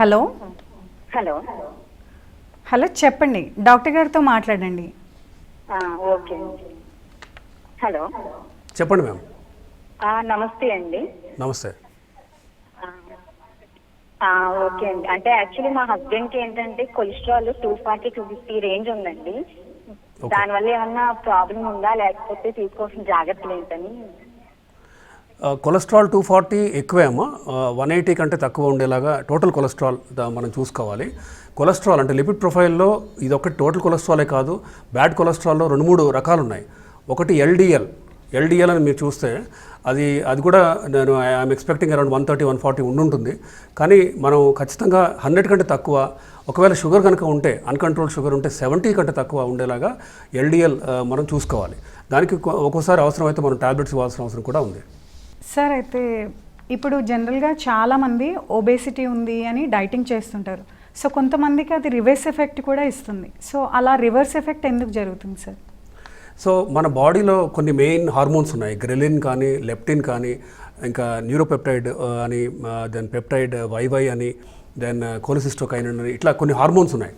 Hello? Hello. Hello చెప్పండి. Doctor గారితో మాట్లాడండి. ఆ, ఓకే. హలో. చెప్పండి మ్యామ్. ఆ, నమస్తే అండి. నమస్తే. ఆ, ఓకే అండి. అంటే యాక్చువల్లీ మా హస్బెండ్కి ఏంటంటే cholesterol two forty two fifty range ఉందండి. దానివల్ల ఏమన్నా ప్రాబ్లం ఉందా? లేకపోతే తీసుకోవాల్సిన జాగ్రత్తలు ఏంటని కొలెస్ట్రాల్ టూ ఫార్టీ ఎక్కువేమో వన్ ఎయిటీ కంటే తక్కువ ఉండేలాగా టోటల్ కొలెస్ట్రాల్ మనం చూసుకోవాలి. కొలెస్ట్రాల్ అంటే లిపిడ్ ప్రొఫైల్లో ఇది ఒకటి టోటల్ కొలెస్ట్రాలే కాదు బ్యాడ్ కొలెస్ట్రాల్లో రెండు మూడు రకాలు ఉన్నాయి ఒకటి ఎల్డిఎల్. ఎల్డిఎల్ అని మీరు చూస్తే అది అది కూడా నేను I'm expecting around one thirty one forty ఉండుంటుంది. కానీ మనం ఖచ్చితంగా హండ్రెడ్ కంటే తక్కువ ఒకవేళ షుగర్ కనుక ఉంటే అన్కంట్రోల్ షుగర్ ఉంటే సెవెంటీ కంటే తక్కువ ఉండేలాగా ఎల్డిఎల్ మనం చూసుకోవాలి. దానికి ఒక్కోసారి అవసరమైతే మనం టాబ్లెట్స్ ఇవ్వాల్సిన అవసరం కూడా ఉంది. సార్ అయితే ఇప్పుడు జనరల్గా చాలామంది ఒబేసిటీ ఉంది అని డైటింగ్ చేస్తుంటారు. సో కొంతమందికి అది రివర్స్ ఎఫెక్ట్ కూడా ఇస్తుంది. సో అలా రివర్స్ ఎఫెక్ట్ ఎందుకు జరుగుతుంది సార్? సో మన బాడీలో కొన్ని మెయిన్ హార్మోన్స్ ఉన్నాయి. గ్రెలిన్ కానీ లెప్టిన్ కానీ ఇంకా న్యూరోపెప్టైడ్ అని దెన్ పెప్టైడ్ వైవై అని దెన్ కోలిసిస్టోకైన్ అని ఇట్లా కొన్ని హార్మోన్స్ ఉన్నాయి.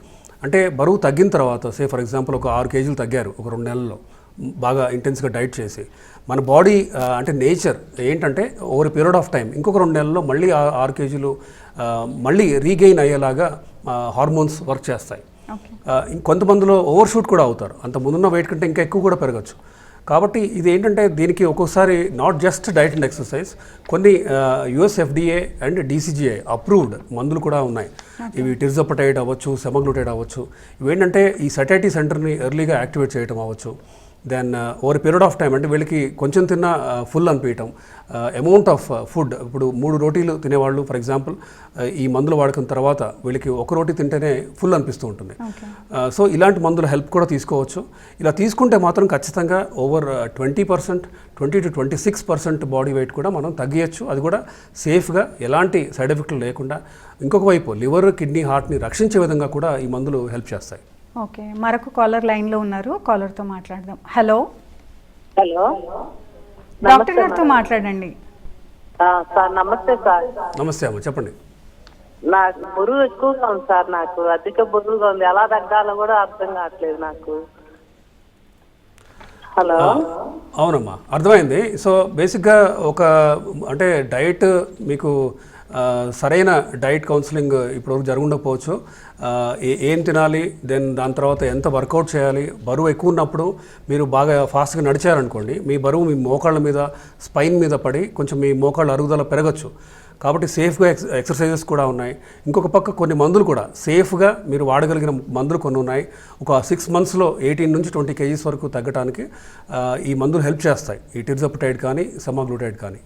అంటే బరువు తగ్గిన తర్వాత సే ఫర్ ఎగ్జాంపుల్ ఒక ఆరు కేజీలు తగ్గారు ఒక రెండు నెలల్లో. బాగా ఇంటెన్స్గా డైట్ చేసి మన బాడీ అంటే నేచర్ ఏంటంటే ఓవర్ పీరియడ్ ఆఫ్ టైం ఇంకొక రెండు నెలల్లో మళ్ళీ ఆరు కేజీలు మళ్ళీ రీగెయిన్ అయ్యేలాగా హార్మోన్స్ వర్క్ చేస్తాయి. ఓకే. ఆ, ఇంకొంతమందిలో ఓవర్ షూట్ కూడా అవుతారు. అంత ముందున్న వెయిట్ కంటే ఇంకా ఎక్కువ కూడా పెరగచ్చు. కాబట్టి ఇది ఏంటంటే దీనికి ఒక్కోసారి not just diet and exercise కొన్ని US FDA and DCGI approved మందులు కూడా ఉన్నాయి. ఇవి టిర్జపటైడ్ అవ్వచ్చు సెమగ్లూటైడ్ అవ్వచ్చు. ఇవేంటంటే ఈ సటైటీ సెంటర్ని ఎర్లీగా యాక్టివేట్ చేయడం అవ్వచ్చు. Then over period of time అంటే వీళ్ళకి కొంచెం తిన్న ఫుల్ అనిపించటం అమౌంట్ ఆఫ్ ఫుడ్ ఇప్పుడు మూడు రోటీలు తినేవాళ్ళు ఫర్ ఎగ్జాంపుల్ ఈ మందులు వాడుకున్న తర్వాత వీళ్ళకి ఒక రోటీ తింటేనే ఫుల్ అనిపిస్తూ ఉంటుంది. సో ఇలాంటి మందుల హెల్ప్ కూడా తీసుకోవచ్చు. ఇలా తీసుకుంటే మాత్రం ఖచ్చితంగా over twenty percent twenty to twenty six percent body weight కూడా మనం తగ్గియచ్చు. అది కూడా సేఫ్గా ఎలాంటి సైడ్ ఎఫెక్ట్లు లేకుండా. ఇంకొక వైపు లివర్ కిడ్నీ హార్ట్ని రక్షించే విధంగా కూడా ఈ మందులు హెల్ప్ చేస్తాయి. ఓకే మరొక కాలర్ లైన్లో ఉన్నారు కాలర్తో మాట్లాడదాం. హలో? హలో? డాక్టర్ గారితో మాట్లాడండి. ఆ, సార్ నమస్తే సార్. నమస్తే అమ్మ చెప్పండి. నాకు బరువు ఎక్కువగా ఉంది సార్ నాకు అధిక బరువుగా ఉంది. ఎలా తగ్గాలో కూడా అర్థం కావట్లేదు నాకు. హలో? అవునమ్మా అర్థమైంది. సో బేసిక్గా ఒక అంటే డైట్ మీకు సరైన డైట్ కౌన్సిలింగ్ ఇప్పటివరకు జరుగుండకపోవచ్చు ఏ- ఏం తినాలి దెన్ దాని తర్వాత ఎంత వర్కౌట్ చేయాలి బరువు ఎక్కువ ఉన్నప్పుడు మీరు బాగా ఫాస్ట్గా నడిచారనుకోండి మీ బరువు మీ మోకాళ్ళ మీద స్పైన్ మీద పడి కొంచెం మీ మోకాళ్ళ అరుగుదల పెరగచ్చు. కాబట్టి సేఫ్గా ఎక్స్ ఎక్సర్సైజెస్ కూడా ఉన్నాయి. ఇంకొక పక్క కొన్ని మందులు కూడా సేఫ్గా మీరు వాడగలిగిన మందులు కొన్ని ఉన్నాయి. ఒక సిక్స్ మంత్స్లో ఎయిటీన్ నుంచి ట్వంటీ కేజీస్ వరకు తగ్గడానికి ఈ మందులు హెల్ప్ చేస్తాయి. ఈ టిర్జప్టైడ్ కానీ సమాగ్లూటైడ్ కానీ.